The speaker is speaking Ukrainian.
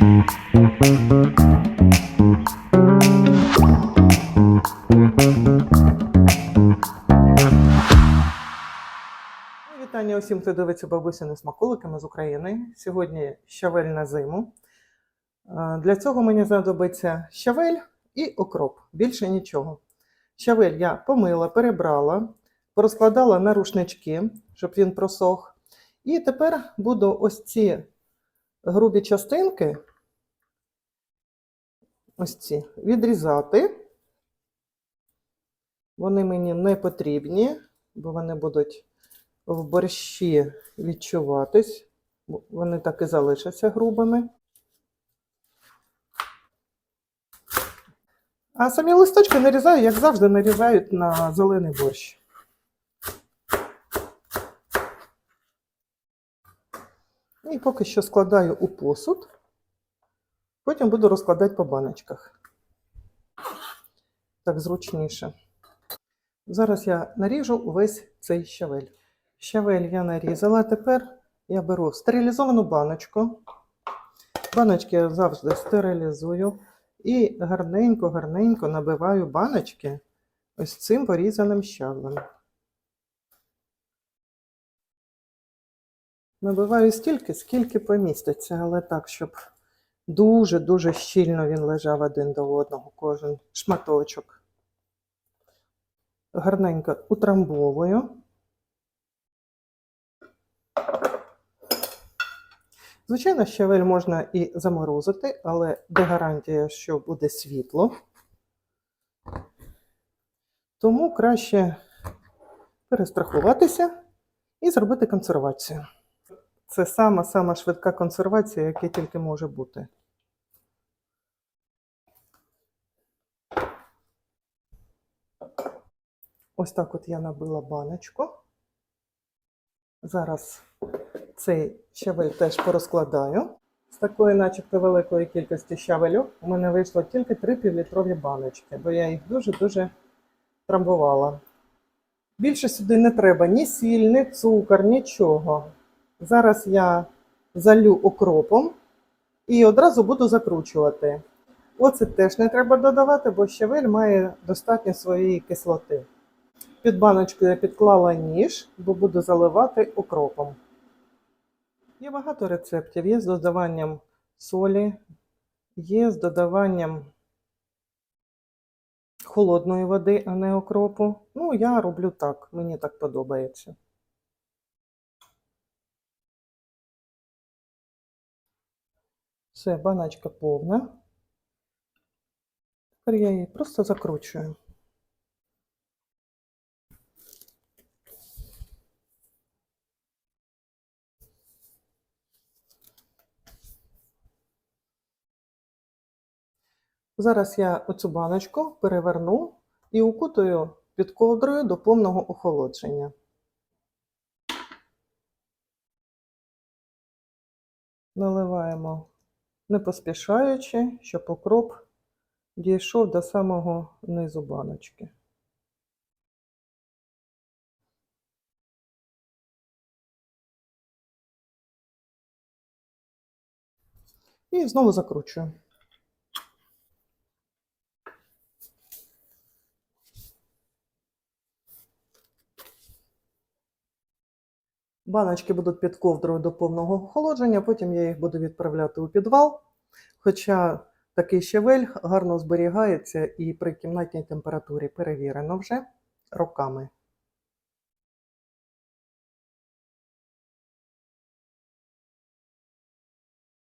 Вітання усім, хто дивиться бабусини смаколиками з України. Сьогодні щавель на зиму. Е, Для цього мені знадобиться щавель і окроп. Більше нічого. Щавель я помила, перебрала, порозкладала на рушнички, щоб він просох. І тепер буду ось ці грубі частинки, ось ці, відрізати. Вони мені не потрібні, бо вони будуть в борщі відчуватись. Вони так і залишаться грубими. А самі листочки нарізаю, як завжди, нарізають на зелений борщ. І поки що складаю у посуд. Потім буду розкладати по баночках. Так зручніше. Зараз я наріжу увесь цей щавель. Щавель я нарізала. Тепер я беру стерилізовану баночку. Баночки я завжди стерилізую. І гарненько-гарненько набиваю баночки ось цим порізаним щавлем. Набиваю стільки, скільки поміститься, але так, щоб дуже-дуже щільно він лежав один до одного, кожен шматочок. Гарненько утрамбовую. Звичайно, щавель можна і заморозити, але де гарантія, що буде світло. Тому краще перестрахуватися і зробити консервацію. Це сама-сама швидка консервація, яка тільки може бути. Ось так от я набила баночку. Зараз цей щавель теж порозкладаю. З такої, начебто, великої кількості щавелю у мене вийшло тільки 3 півлітрові баночки, бо я їх дуже-дуже трамбувала. Більше сюди не треба ні сіль, ні цукор, нічого. Зараз я залю окропом і одразу буду закручувати. Оцет теж не треба додавати, бо щавель має достатньо своєї кислоти. Під баночку я підклала ніж, бо буду заливати окропом. Є багато рецептів. Є з додаванням солі, є з додаванням холодної води, а не окропу. Ну, я роблю так, мені так подобається. Все, баночка повна. Тепер я її просто закручую. Зараз я оцю баночку переверну і укутую під ковдрою до повного охолодження. Наливаємо не поспішаючи, щоб окроп дійшов до самого низу баночки. І знову закручую. Баночки будуть під ковдрою до повного охолодження, потім я їх буду відправляти у підвал. Хоча такий щавель гарно зберігається і при кімнатній температурі перевірено вже роками.